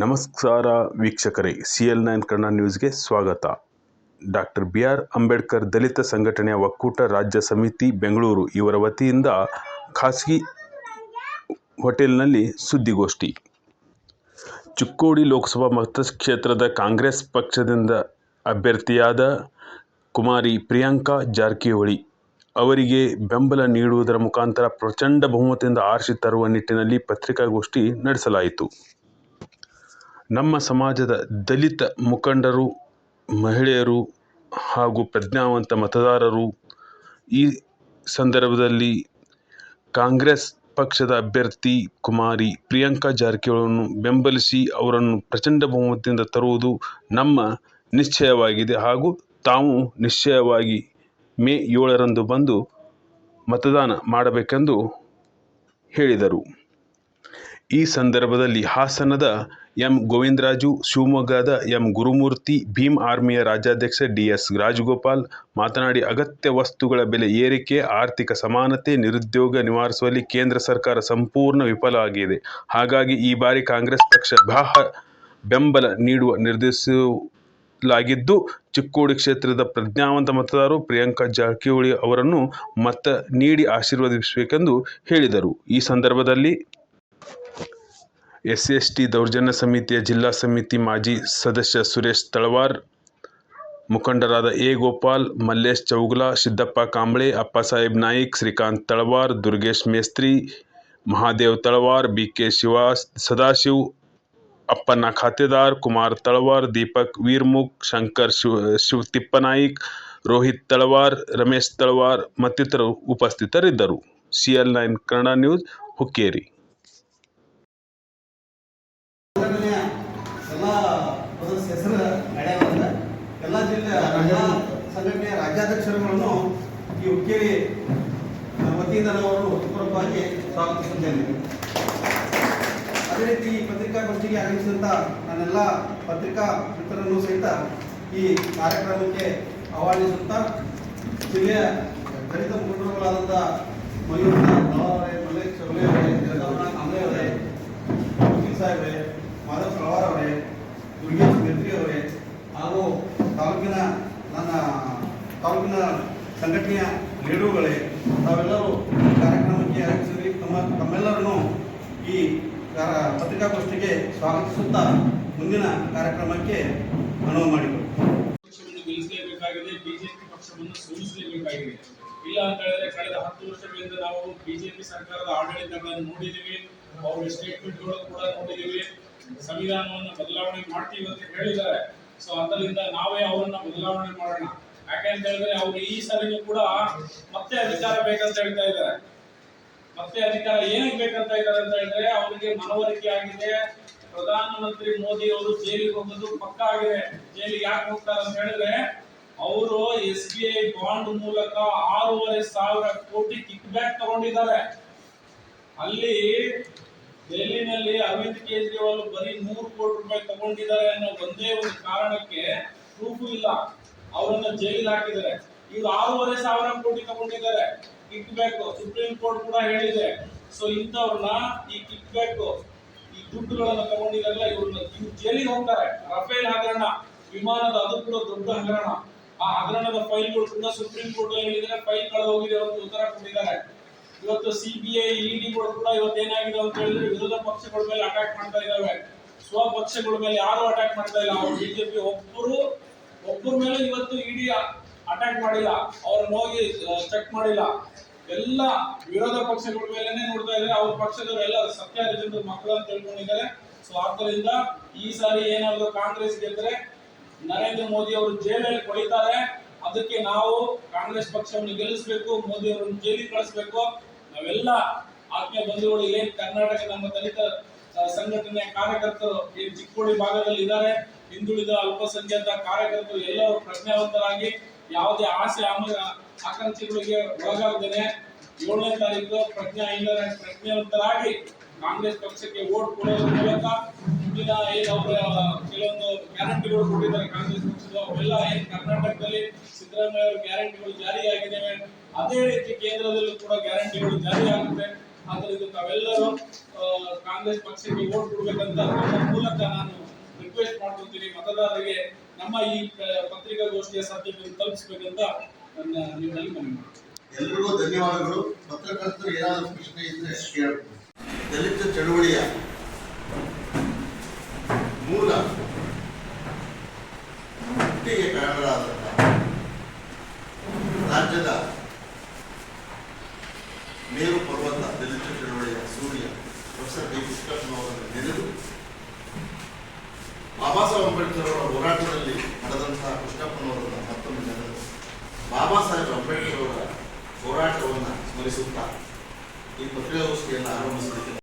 ನಮಸ್ಕಾರ ವೀಕ್ಷಕರೇ C L nine Kannada ನ್ಯೂಸ್ಗೆ ಸ್ವಾಗತ. ಡಾಕ್ಟರ್ ಬಿ ಆರ್ ಅಂಬೇಡ್ಕರ್ ದಲಿತ ಸಂಘಟನೆಯ ಒಕ್ಕೂಟ ರಾಜ್ಯ ಸಮಿತಿ, ಬೆಂಗಳೂರು, ಇವರ ವತಿಯಿಂದ ಖಾಸಗಿ ಹೋಟೆಲ್ನಲ್ಲಿ ಸುದ್ದಿಗೋಷ್ಠಿ. ಚಿಕ್ಕೋಡಿ ಲೋಕಸಭಾ ಮತಕ್ಷೇತ್ರದ ಕಾಂಗ್ರೆಸ್ ಪಕ್ಷದಿಂದ ಅಭ್ಯರ್ಥಿಯಾದ ಕುಮಾರಿ ಪ್ರಿಯಾಂಕಾ ಜಾರಕಿಹೊಳಿ ಅವರಿಗೆ ಬೆಂಬಲ ನೀಡುವುದರ ಮುಖಾಂತರ ಪ್ರಚಂಡ ಬಹುಮತದಿಂದ ಆರಿಸಿ ತರುವ ನಿಟ್ಟಿನಲ್ಲಿ ಪತ್ರಿಕಾಗೋಷ್ಠಿ ನಡೆಸಲಾಯಿತು. ನಮ್ಮ ಸಮಾಜದ ದಲಿತ ಮುಖಂಡರು, ಮಹಿಳೆಯರು ಹಾಗೂ ಪ್ರಜ್ಞಾವಂತ ಮತದಾರರು ಈ ಸಂದರ್ಭದಲ್ಲಿ ಕಾಂಗ್ರೆಸ್ ಪಕ್ಷದ ಅಭ್ಯರ್ಥಿ ಕುಮಾರಿ ಪ್ರಿಯಾಂಕಾ ಜಾರಕಿಹೊಳಿಯನ್ನು ಬೆಂಬಲಿಸಿ ಅವರನ್ನು ಪ್ರಚಂಡ ಬಹುಮತದಿಂದ ತರುವುದು ನಮ್ಮ ನಿಶ್ಚಯವಾಗಿದೆ ಹಾಗೂ ತಾವು ನಿಶ್ಚಯವಾಗಿ ಮೇ ಏಳರಂದು ಬಂದು ಮತದಾನ ಮಾಡಬೇಕೆಂದು ಹೇಳಿದರು. ಈ ಸಂದರ್ಭದಲ್ಲಿ ಹಾಸನದ ಎಂ. ಗೋವಿಂದರಾಜು, ಶಿವಮೊಗ್ಗದ ಎಂ. ಗುರುಮೂರ್ತಿ, ಭೀಮ್ ಆರ್ಮಿಯ ರಾಜ್ಯಾಧ್ಯಕ್ಷ ಡಿ. ಎಸ್. ರಾಜಗೋಪಾಲ್ ಮಾತನಾಡಿ, ಅಗತ್ಯ ವಸ್ತುಗಳ ಬೆಲೆ ಏರಿಕೆ, ಆರ್ಥಿಕ ಸಮಾನತೆ, ನಿರುದ್ಯೋಗ ನಿವಾರಿಸುವಲ್ಲಿ ಕೇಂದ್ರ ಸರ್ಕಾರ ಸಂಪೂರ್ಣ ವಿಫಲ ಆಗಿದೆ. ಹಾಗಾಗಿ ಈ ಬಾರಿ ಕಾಂಗ್ರೆಸ್ ಪಕ್ಷ ಬಾಹ ಬೆಂಬಲ ನೀಡುವ ನಿರ್ಧರಿಸಲಾಗಿದ್ದು ಚಿಕ್ಕೋಡಿ ಕ್ಷೇತ್ರದ ಪ್ರಜ್ಞಾವಂತ ಮತದಾರರು ಪ್ರಿಯಾಂಕಾ ಜಾರಕಿಹೊಳಿ ಅವರನ್ನು ಮತ ನೀಡಿ ಆಶೀರ್ವದಿಸಬೇಕೆಂದು ಹೇಳಿದರು. ಈ ಸಂದರ್ಭದಲ್ಲಿ ಎಸ್ ಎಸ್ ಟಿ ದೌರ್ಜನ್ಯ ಸಮಿತಿಯ ಜಿಲ್ಲಾ ಸಮಿತಿ ಮಾಜಿ ಸದಸ್ಯ ಸುರೇಶ್ ತಳವಾರ್, ಮುಖಂಡರಾದ A. Gopal, Mallesh Chougula, Siddappa Kamble Appasaheb Naik, Shrikant Talwar, Durgesh Mestri, Mahadev Talwar, B. K. Shivas, Sadashiv Appanna Khatedar Kumar Talwar, Deepak Veermukh, Shankar Shiva Shivatippanaik Rohit Talwar, Ramesh Talwar ಮತ್ತಿತರರು ಉಪಸ್ಥಿತರಿದ್ದರು. CL nine Kannada news, Hukkeri. ಸಂಘಟನೆಯ ರಾಜ್ಯಾಧ್ಯಕ್ಷರುಗಳನ್ನು ಈ ಹುಕ್ಕೇರಿ ವತಿಯಿಂದ ನಾವು ಹೃತ್ಪೂರ್ವಕವಾಗಿ ಸ್ವಾಗತಿಸುತ್ತೇನೆ. ಅದೇ ರೀತಿ ಈ ಪತ್ರಿಕಾಗೋಷ್ಠಿಗೆ ಆಗಮಿಸಿದಂಥ ನನ್ನೆಲ್ಲ ಪತ್ರಿಕಾ ಮಿತ್ರರನ್ನು ಸಹಿತ ಈ ಕಾರ್ಯಕ್ರಮಕ್ಕೆ ಆಹ್ವಾನಿಸುತ್ತಾ ಜಿಲ್ಲೆಯ ದಲಿತ ಮುಖಂಡರುಗಳಾದಂಥ ಮಯೂರನ ಅವರೇ ಮಲ್ಲೇಶ್ ಚೌಲೆ ಅವರೇ ವಕೀಲ್ ಸಾಹೇಬ್ರೆ, ಮಾಧವ್ ಸಳವಾರ್ ಅವರೇ, ದುರ್ಗೇಶ್ ಮೇತ್ರಿ ಅವರೇ ಹಾಗೂ ತಾಲೂಕಿನ ನನ್ನ ತಾಲೂಕಿನ ಸಂಘಟನೆಯ ಲೀಡರುಗಳೇ ತಾವೆಲ್ಲರೂ ಕಾರ್ಯಕ್ರಮಕ್ಕೆ ಆಗಮಿಸಿದ್ರಿ. ತಮ್ಮ ತಮ್ಮೆಲ್ಲರನ್ನು ಈ ಪತ್ರಿಕಾಗೋಷ್ಠಿಗೆ ಸ್ವಾಗತಿಸುತ್ತಾ ಮುಂದಿನ ಕಾರ್ಯಕ್ರಮಕ್ಕೆ ಅನುವು ಮಾಡಿದರು ಪಕ್ಷವನ್ನು ಬಿಜೆಪಿ ಪಕ್ಷವನ್ನು ಸೋಲಿಸಲೇಬೇಕಾಗಿದೆ. ಇಲ್ಲ ಅಂತ ಹೇಳಿದ್ರೆ ಕಳೆದ ಹತ್ತು ವರ್ಷಗಳಿಂದ ನಾವು ಬಿಜೆಪಿ ಸರ್ಕಾರದ ಆಡಳಿತಗಳನ್ನು ನೋಡಿದೀವಿ ಸ್ಟೇಟ್ಮೆಂಟ್ ಸ್ಟೇಟ್ಮೆಂಟ್ಗಳು ಕೂಡ ನೋಡಿದ್ದೀವಿ. ಸಂವಿಧಾನವನ್ನು ಬದಲಾವಣೆ ಮಾಡ್ತೀವಿ ಅಂತ ಹೇಳಿದ್ದಾರೆ. ಸೊ ಅದರಿಂದ ನಾವೇ ಅವರನ್ನ ಬದಲಾವಣೆ ಮಾಡೋಣ. ಯಾಕೆ ಅಂತ ಹೇಳಿದ್ರೆ ಅವ್ರು ಈ ಸಲಿಗೂ ಕೂಡ ಮತ್ತೆ ಅಧಿಕಾರ ಬೇಕಂತ ಹೇಳ್ತಾ ಇದ್ದಾರೆ. ಮತ್ತೆ ಅಧಿಕಾರ ಏನಕ್ಕೆ ಬೇಕಂತ ಇದ್ದಾರೆ ಅಂತ ಹೇಳಿದ್ರೆ ಅವರಿಗೆ ಮನವರಿಕೆ ಆಗಿದೆ. ಪ್ರಧಾನಮಂತ್ರಿ ಮೋದಿ ಅವರು ಜೈಲಿಗೆ ಹೋಗೋದು ಪಕ್ಕ ಆಗಿದೆ. ಜೈಲಿಗೆ ಯಾಕೆ ಹೋಗ್ತಾರೆ ಅಂತ ಹೇಳಿದ್ರೆ ಅವರು ಎಸ್ ಬಿ ಐ ಬಾಂಡ್ ಮೂಲಕ ಆರೂವರೆ ಸಾವಿರ ಕೋಟಿ ಕಿಕ್ ಬ್ಯಾಕ್ ತಗೊಂಡಿದ್ದಾರೆ. ಅಲ್ಲಿ ಡೆಲ್ಲಿನಲ್ಲಿ ಅರವಿಂದ್ ಕೇಜ್ರಿವಾಲ್ ಬರೀ ನೂರು ಕೋಟಿ ರೂಪಾಯಿ ತಗೊಂಡಿದ್ದಾರೆ ಅನ್ನೋ ಒಂದೇ ಒಂದು ಕಾರಣಕ್ಕೆ ಪ್ರೂಫ್ ಇಲ್ಲ. ಅವರನ್ನ ಜೈಲಿಗೆ ಹಾಕಿದ್ದಾರೆ. ಇವ್ರು ಆರೂವರೆ ಸಾವಿರ ಕೋಟಿ ತಗೊಂಡಿದ್ದಾರೆ. ಕಿಕ್ ಬ್ಯಾಕ್ ಸುಪ್ರೀಂ ಕೋರ್ಟ್ ಕೂಡ ಹೇಳಿದೆ. ಸೊ ಇಂಥವ್ರನ್ನ ಈ ಕಿಕ್ ಬ್ಯಾಕ್ ಈ ದುಡ್ಡುಗಳನ್ನ ತಗೊಂಡಿದ್ದೆಲ್ಲ ಇವ್ರನ್ನ ಇವ್ರು ಜೈಲಿಗೆ ಹೋಗ್ತಾರೆ. ರಫೇಲ್ ಹಗರಣ. ವಿಮಾನದ ಅದು ಕೂಡ ದೊಡ್ಡ ಹಗರಣ. ಆ ಹಗರಣದ ಫೈಲ್ಗಳು ಕೂಡ ಸುಪ್ರೀಂ ಕೋರ್ಟ್ ಹೇಳಿದ್ರೆ ಫೈಲ್ ಕಳೆದು ಹೋಗಿದೆ ಅಂತ ಉತ್ತರ ಕೊಟ್ಟಿದ್ದಾರೆ. ಇವತ್ತು ಸಿ ಬಿ ಸಿಬಿಐ ಇಡಿಗಳು ಕೂಡ ಇವತ್ತು ಏನಾಗಿದೆ ಅಂತ ಹೇಳಿದ್ರೆ ವಿರೋಧ ಪಕ್ಷಗಳ ಮೇಲೆ ಅಟ್ಯಾಕ್ ಮಾಡ್ತಾ ಇದಾವೆ ಸ್ವ ಪಕ್ಷಗಳ ಮೇಲೆ ಯಾರು ಅಟ್ಯಾಕ್ ಮಾಡ್ತಾ ಇಲ್ಲ? ಅವ್ರು ಬಿಜೆಪಿ ಒಬ್ಬರು ಒಬ್ಬರ ಮೇಲೆ ಇವತ್ತು ಇಡಿ ಅಟ್ಯಾಕ್ ಮಾಡಿಲ್ಲ ಅವ್ರನ್ನ ಹೋಗಿ ಚೆಕ್ ಮಾಡಿಲ್ಲ. ಎಲ್ಲ ವಿರೋಧ ಪಕ್ಷಗಳ ಮೇಲೆನೆ ನೋಡ್ತಾ ಇದ್ದಾರೆ. ಅವ್ರ ಪಕ್ಷದವರು ಎಲ್ಲ ಸತ್ಯಾರಿಸಿದ ಮಕ್ಕಳನ್ನು ತಿಳ್ಕೊಂಡಿದ್ದಾರೆ. ಸೊ ಆದ್ದರಿಂದ ಈ ಸಾರಿ ಏನಾದ್ರು ಕಾಂಗ್ರೆಸ್ ಗೆದ್ರೆ ನರೇಂದ್ರ ಮೋದಿ ಅವರು ಜೈಲಲ್ಲಿ ಕೊಳಿತಾರೆ ಅದಕ್ಕೆ ನಾವು ಕಾಂಗ್ರೆಸ್ ಪಕ್ಷವನ್ನು ಗೆಲ್ಲಿಸಬೇಕು, ಮೋದಿ ಅವರನ್ನು ಜೈಲಿಗೆ ಕಳಿಸ್ಬೇಕು. ನಾವೆಲ್ಲ ಆತ್ಮೀಯ ಬಂಧುಗಳು ಏನ್ ಕರ್ನಾಟಕ ನಮ್ಮ ದಲಿತ ಸಂಘಟನೆ ಕಾರ್ಯಕರ್ತರು ಏನ್ ಚಿಕ್ಕೋಡಿ ಭಾಗದಲ್ಲಿ ಇದ್ದಾರೆ ಹಿಂದುಳಿದ ಅಲ್ಪಸಂಖ್ಯಾತ ಕಾರ್ಯಕರ್ತರು ಎಲ್ಲರೂ ಪ್ರಜ್ಞಾವಂತರಾಗಿ ಯಾವುದೇ ಆಸೆ ಆಮ- ಆಕಾಂಕ್ಷೆಗಳಿಗೆ ಒಳಗಾಗದೇ ಏಳನೇ ತಾರೀಕು ಪ್ರಜ್ಞಾ ಇಲ್ಲರ ಪ್ರಜ್ಞಾವಂತರಾಗಿ ಕಾಂಗ್ರೆಸ್ ಪಕ್ಷಕ್ಕೆ ಓಟ್ ಕೊಡೋದ್ರ ಮೂಲಕ ಮುಂದಿನ ಏನು ಕೆಲವೊಂದು ಗ್ಯಾರಂಟಿಗಳು ಕೊಟ್ಟಿದ್ದಾರೆ. ಕಾಂಗ್ರೆಸ್ ಪಕ್ಷದ ಅವೆಲ್ಲ ಏನ್ ಕರ್ನಾಟಕದಲ್ಲಿ ಸಿದ್ದರಾಮಯ್ಯ ಅವರ ಗ್ಯಾರಂಟಿಗಳು ಜಾರಿಯಾಗಿದ್ದಾವೆ. ಅದೇ ರೀತಿ ಕೇಂದ್ರದಲ್ಲೂ ಕೂಡ ಗ್ಯಾರಂಟಿಗಳು ಜಾರಿಯಾಗುತ್ತೆ. ಆಗುತ್ತೆ ಆದ್ರಿಂದ ತಾವೆಲ್ಲರೂ ಕಾಂಗ್ರೆಸ್ ಪಕ್ಷಕ್ಕೆ ಓಟ್ ಕೊಡ್ಬೇಕಂತ ಮೂಲಕ ನಾನು ರಿಕ್ವೆಸ್ಟ್ ಮಾಡ್ಕೊತೀನಿ ಮತದಾರರಿಗೆ ನಮ್ಮ ಈ ಪತ್ರಿಕಾಗೋಷ್ಠಿಯ ಸಾಧ್ಯತೆಯನ್ನು ತಲುಪಿಸಬೇಕಂತ ನನ್ನ ನಿಮ್ಮಲ್ಲಿ ಮನವಿ ಎಲ್ರಿಗೂ ಧನ್ಯವಾದಗಳು. ಪತ್ರಕರ್ತರು ಏನಾದರೂ ಪ್ರಶ್ನೆ ಇದ್ರೆ ಕೇಳಬಹುದು ದಲಿತ ಚಳುವಳಿಯ ಮೂಲ ಹುಟ್ಟಿಗೆ ಕಾರಣರಾದಂತಹ ರಾಜ್ಯದ ಮೇರು ಪರ್ವತ ದಲಿತ ಚಳುವಳಿಯ ಸೂರ್ಯ ಪ್ರೊಫೆಸರ್ ಡಿ. ಕೃಷ್ಣಪ್ಪನವರನ್ನು ನೆನೆದು ಬಾಬಾ ಸಾಹೇಬ್ ಅಂಬೇಡ್ಕರ್ ಅವರ ಹೋರಾಟದಲ್ಲಿ ನಡೆದಂತಹ ಕೃಷ್ಣಪ್ಪನವರನ್ನು ಮತ್ತೊಮ್ಮೆ ನೆನೆದು ಬಾಬಾ ಸಾಹೇಬ್ ಅಂಬೇಡ್ಕರ್ ಅವರ ಹೋರಾಟವನ್ನು ಸ್ಮರಿಸುತ್ತಾ ಈ ಪತ್ರಿಕಾಗೋಷ್ಠಿಯನ್ನು ಆರಂಭಿಸಲಿಕ್ಕೆ